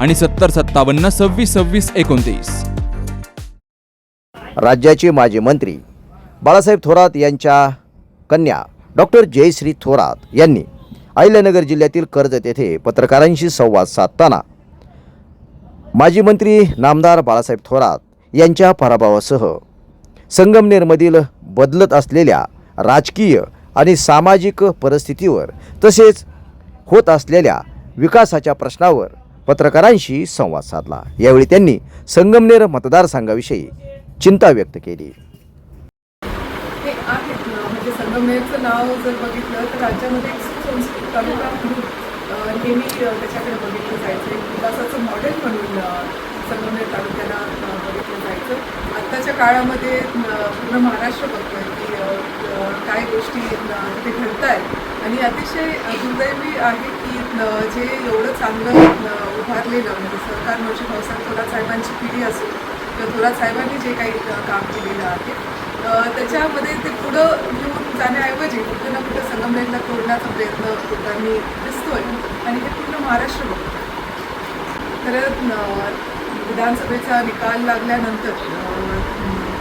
आणि सत्तर सत्तावन्न सव्वीस सव्वीस एकोणतीस. राज्याचे माजी मंत्री बाळासाहेब थोरात यांच्या कन्या डॉक्टर जयश्री थोरात यांनी अहिल्यानगर जिल्ह्यातील कर्जत येथे पत्रकारांशी संवाद साधताना माजी मंत्री नामदार बाळासाहेब थोरात यांच्या पराभवासह संगमनेरमधील बदलत असलेल्या राजकीय आणि सामाजिक परिस्थितीवर तसेच होत असलेल्या विकासाच्या प्रश्नावर पत्रकारांशी संवाद साधला. यावेळी त्यांनी संगमनेर मतदारसंघाविषयी चिंता व्यक्त केली. म्हणजे संगमनेरचं नाव जर बघितलं तर राज्यामध्ये एक तालुका म्हणून नेहमी त्याच्याकडे बघितलं जायचं. एक विकासाचं मॉडेल म्हणून संगमनेर तालुक्याला बघितलं जायचं. आत्ताच्या काळामध्ये पूर्ण महाराष्ट्र बघतोय की काय गोष्टी तिथे घडत आहेत आणि अतिशय दुर्दैवी आहे की जे एवढं चांगलं उभारलेलं म्हणजे सरकार म्हणजे भाऊसाहेब थोरात साहेबांची पिढी असेल किंवा थोरात साहेबांनी जे काही काम केलेलं आहे त्याच्यामध्ये ते पुढं घेऊन जाण्याऐवजी कुठं ना कुठं संगमनेरला तोडण्याचा प्रयत्न लोकांनी दिसतोय आणि हे पूर्ण महाराष्ट्र बघतो खरं विधानसभेचा निकाल लागल्यानंतर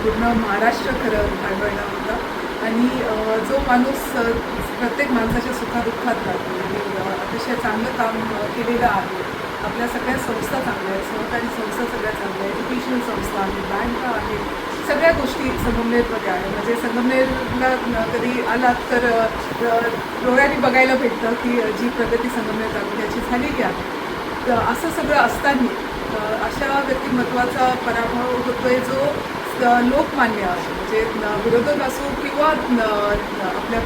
पूर्ण महाराष्ट्र खरं भांडवळला होता. आणि जो माणूस प्रत्येक माणसाच्या सुखादुःखात राहतो. म्हणजे, आणि अतिशय चांगलं काम केलेलं आहे. आपल्या सगळ्या संस्था चांगल्या आहेत. सहकारी संस्था सगळ्या चांगल्या आहेत. एज्युकेशनल संस्था आहेत बँका आहेत सगळ्या गोष्टी संगमनेरमध्ये आहे. म्हणजे संगमनेरला कधी आलात तर डोळ्यांनी बघायला भेटतं की जी प्रगती संगमनेर तालुक्याची झालेली आहे तर असं सगळं असताना अशा व्यक्तिमत्वाचा पराभव होतोय जो लोकमान्य म्हणजे विरोधक असो किंवा आपल्या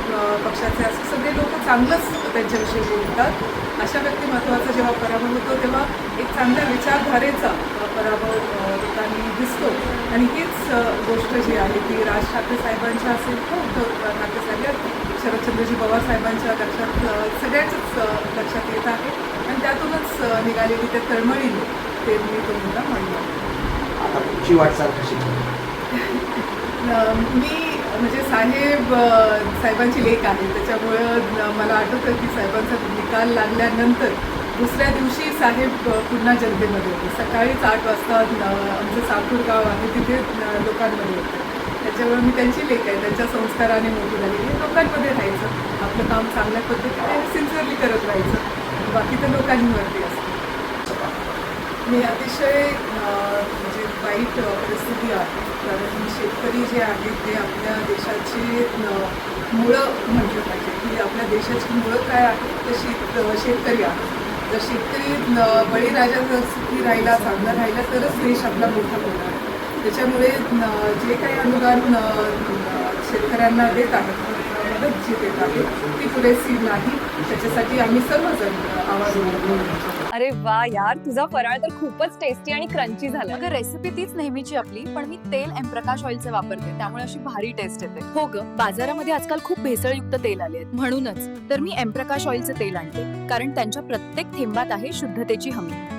पक्षाचे असो सगळे लोक चांगलंच त्यांच्याविषयी बोलतात. अशा व्यक्तिमत्वाचा जेव्हा पराभव होतो तेव्हा एक चांगल्या विचारधारेचा पराभव लोकांनी दिसतो. आणि हीच गोष्ट जी आहे ती राज ठाकरे साहेबांच्या असेल किंवा उद्धव ठाकरे साहेब शरदचंद्रजी पवार साहेबांच्या लक्षात सगळ्याच लक्षात येत आहे. आणि त्यातूनच निघालेली त्या तळमळीने ते मी तुम्हाला म्हणलं आता पुढची वाटचाल कशी मी म्हणजे साहेब साहेबांची लेख आहे. त्याच्यामुळं मला आठवतं की साहेबांचा निकाल लागल्यानंतर दुसऱ्या दिवशी साहेब पुन्हा जनतेमध्ये होते. सकाळीच आठ वाजता आमचं साकूर गाव आहे तिथे लोकांमध्ये होते. त्याच्यामुळे मी त्यांची लेख आहे. त्यांच्या संस्काराने मोठी झालेली हे लोकांमध्ये राहायचं. आपलं काम चांगल्या पद्धतीने सिन्सिअरली करत राहायचं. बाकी तर लोकांवरती मी अतिशय म्हणजे वाईट परिस्थिती आहे. कारण शेतकरी जे आहेत ते आपल्या देशाची मुळं म्हटलं पाहिजे. की आपल्या देशाची मुळं काय आहेत तर शेत शेतकरी आहे जर शेतकरी बळीराजा जर सुखी राहिला चांगला राहिला तरच देश आपला मोठा होणार त्याच्यामुळे जे काही अनुदान शेतकऱ्यांना देत आहेत मदत जी देत आहे ती पुरेशी नाही. त्याच्यासाठी आम्ही सर्वजण आवाज उभारून अरे वा यार तुझा फराळ तर खूपच टेस्टी आणि क्रंची झाला. अगं रेसिपी तीच नेहमीची आपली पण मी तेल एम प्रकाश ऑइलचे वापरते. त्यामुळे अशी भारी टेस्ट येते. हो ग बाजारामध्ये आजकाल खूप भेसळयुक्त तेल आले आहेत. म्हणूनच तर मी एम प्रकाश ऑइलचे तेल आणते कारण त्यांच्या प्रत्येक थेंबात आहे शुद्धतेची हमी.